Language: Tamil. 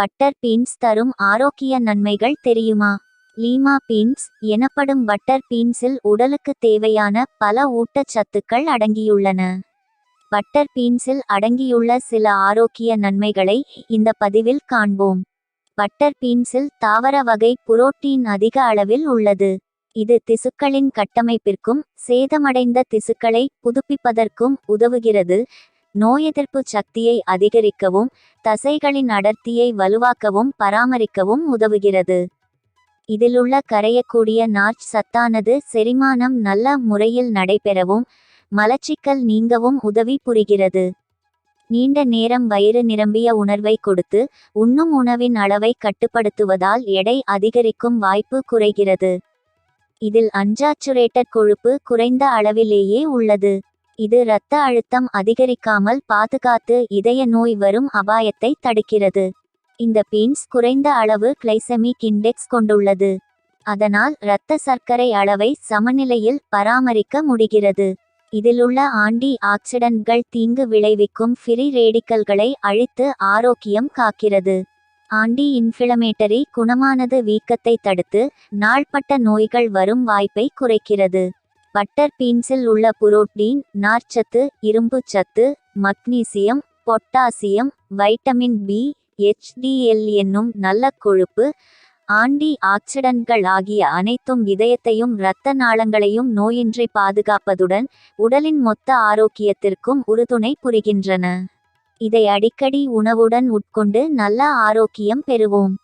பட்டர் பீன்ஸ் தரும் ஆரோக்கிய நன்மைகள் தெரியுமா? லீமா பீன்ஸ் எனப்படும் பட்டர் பீன்ஸில் உடலுக்கு தேவையான பல ஊட்டச்சத்துக்கள் அடங்கியுள்ளன. பட்டர் பீன்ஸில் அடங்கியுள்ள சில ஆரோக்கிய நன்மைகளை இந்த பதிவில் காண்போம். பட்டர் பீன்ஸில் தாவர வகை புரோட்டீன் அதிக அளவில் உள்ளது. இது திசுக்களின் கட்டமைப்பிற்கும் சேதமடைந்த திசுக்களை புதுப்பிப்பதற்கும் உதவுகிறது. நோய் எதிர்ப்பு சக்தியை அதிகரிக்கவும் தசைகளின் அடர்த்தியை வலுவாக்கவும் பராமரிக்கவும் உதவுகிறது. இதிலுள்ள கரையக்கூடிய நார்ச் சத்தானது செரிமானம் நல்ல முறையில் நடைபெறவும் மலச்சிக்கல் நீங்கவும் உதவி புரிகிறது. நீண்ட நேரம் வயிறு நிரம்பிய உணர்வை கொடுத்து உண்ணும் உணவின் அளவை கட்டுப்படுத்துவதால் எடை அதிகரிக்கும் வாய்ப்பு குறைகிறது. இதில் அன்சாச்சுரேட்டட் கொழுப்பு குறைந்த அளவிலேயே உள்ளது. இது இரத்த அழுத்தம் அதிகரிக்காமல் பாதுகாத்து இதய நோய் வரும் அபாயத்தை தடுக்கிறது. இந்த பீன்ஸ் குறைந்த அளவு கிளைசமிக் இண்டெக்ஸ் கொண்டுள்ளது. அதனால் இரத்த சர்க்கரை அளவை சமநிலையில் பராமரிக்க முடிகிறது. இதிலுள்ள ஆண்டி ஆக்சிடன்ட்கள் தீங்கு விளைவிக்கும் ஃப்ரீ ரேடிக்கல்களை அழித்து ஆரோக்கியம் காக்கிறது. ஆண்டி இன்ஃபிளமேட்டரி குணமானது வீக்கத்தை தடுத்து நாள்பட்ட நோய்கள் வரும் வாய்ப்பை குறைக்கிறது. பட்டர் பீன்ஸில் உள்ள புரோட்டீன் நார்ச்சத்து இரும்புச்சத்து magnesium potassium vitamin B HDL என்னும் நல்ல கொழுப்பு ஆண்டி ஆக்சிடன்ட்கள் ஆகிய அனைத்தும் இதயத்தையும் இரத்த நாளங்களையும் நோயின்றி பாதுகாப்பதுடன் உடலின் மொத்த ஆரோக்கியத்திற்கும் உறுதுணை புரிகின்றன. இதை அடிக்கடி உணவுடன் உட்கொண்டு நல்ல ஆரோக்கியம் பெறுவோம்.